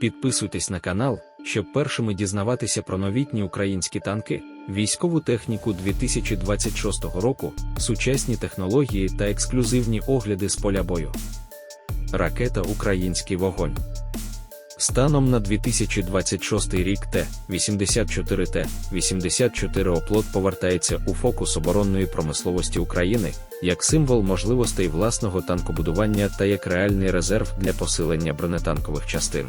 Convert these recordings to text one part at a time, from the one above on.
Підписуйтесь на канал, щоб першими дізнаватися про новітні українські танки, військову техніку 2026 року, сучасні технології та ексклюзивні огляди з поля бою. Ракета Український вогонь. Станом на 2026 рік Т-84Т 84 оплот повертається у фокус оборонної промисловості України як символ можливостей власного танкобудування та як реальний резерв для посилення бронетанкових частин.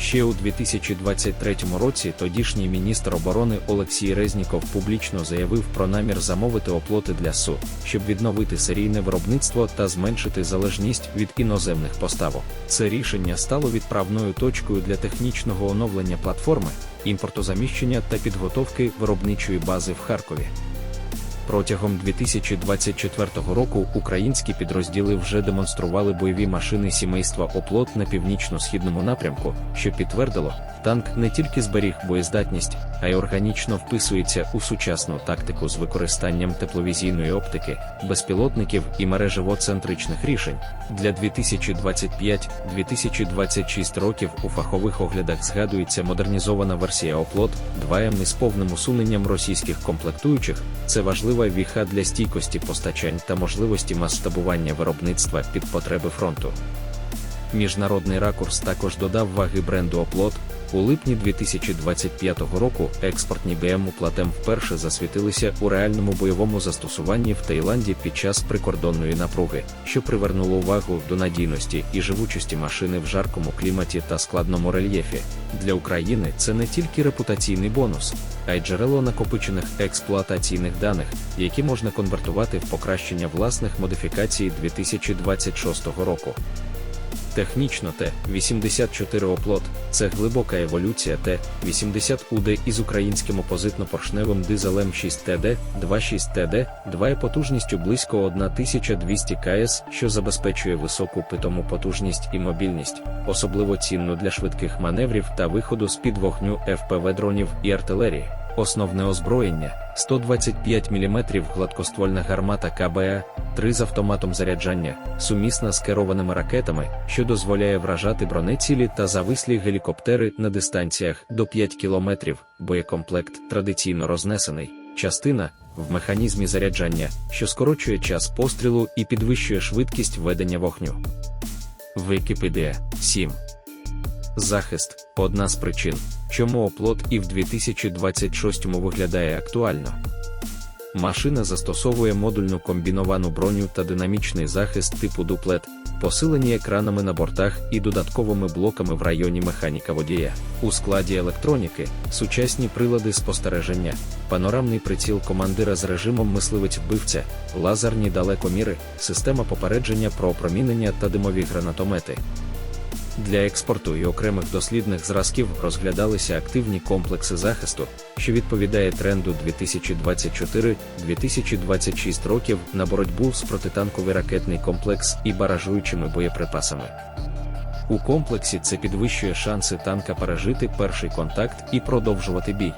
Ще у 2023 році тодішній міністр оборони Олексій Резніков публічно заявив про намір замовити оплоти для СУ, щоб відновити серійне виробництво та зменшити залежність від іноземних поставок. Це рішення стало відправною точкою для технічного оновлення платформи, імпортозаміщення та підготовки виробничої бази в Харкові. Протягом 2024 року українські підрозділи вже демонстрували бойові машини сімейства оплот на північно-східному напрямку, що підтвердило, танк не тільки зберіг боєздатність, а й органічно вписується у сучасну тактику з використанням тепловізійної оптики, безпілотників і мережево-центричних рішень. Для 2025-2026 років у фахових оглядах згадується модернізована версія оплот 2М із повним усуненням російських комплектуючих. Це важлива віха для стійкості постачань та можливості масштабування виробництва під потреби фронту. Міжнародний ракурс також додав ваги бренду Оплот. У липні 2025 року експортні БМ платем вперше засвітилися у реальному бойовому застосуванні в Таїланді під час прикордонної напруги, що привернуло увагу до надійності і живучості машини в жаркому кліматі та складному рельєфі. Для України це не тільки репутаційний бонус, а й джерело накопичених експлуатаційних даних, які можна конвертувати в покращення власних модифікацій 2026 року. Технічно Т-84 оплот це глибока еволюція Т-80УД із українським опозитно-поршневим дизелем 6ТД, 26ТД, 2 потужністю близько 1200 КС, що забезпечує високу питому потужність і мобільність, особливо цінну для швидких маневрів та виходу з-під вогню ФПВ дронів і артилерії. Основне озброєння 125 мм гладкоствольна гармата КБА, 3 з автоматом заряджання, сумісна з керованими ракетами, що дозволяє вражати бронецілі та завислі гелікоптери на дистанціях до 5 км. Боєкомплект традиційно рознесений. Частина в механізмі заряджання, що скорочує час пострілу і підвищує швидкість ведення вогню. Вікіпедія 7. Захист одна з причин, чому оплот і в 2026 виглядає актуально. Машина застосовує модульну комбіновану броню та динамічний захист типу дуплет, посилені екранами на бортах і додатковими блоками в районі механіка водія. У складі електроніки, сучасні прилади спостереження, панорамний приціл командира з режимом мисливець-вбивця, лазерні далекоміри, система попередження про опромінення та димові гранатомети. Для експорту і окремих дослідних зразків розглядалися активні комплекси захисту, що відповідає тренду 2024-2026 років на боротьбу з протитанковий ракетний комплекс і баражуючими боєприпасами. У комплексі це підвищує шанси танка пережити перший контакт і продовжувати бій.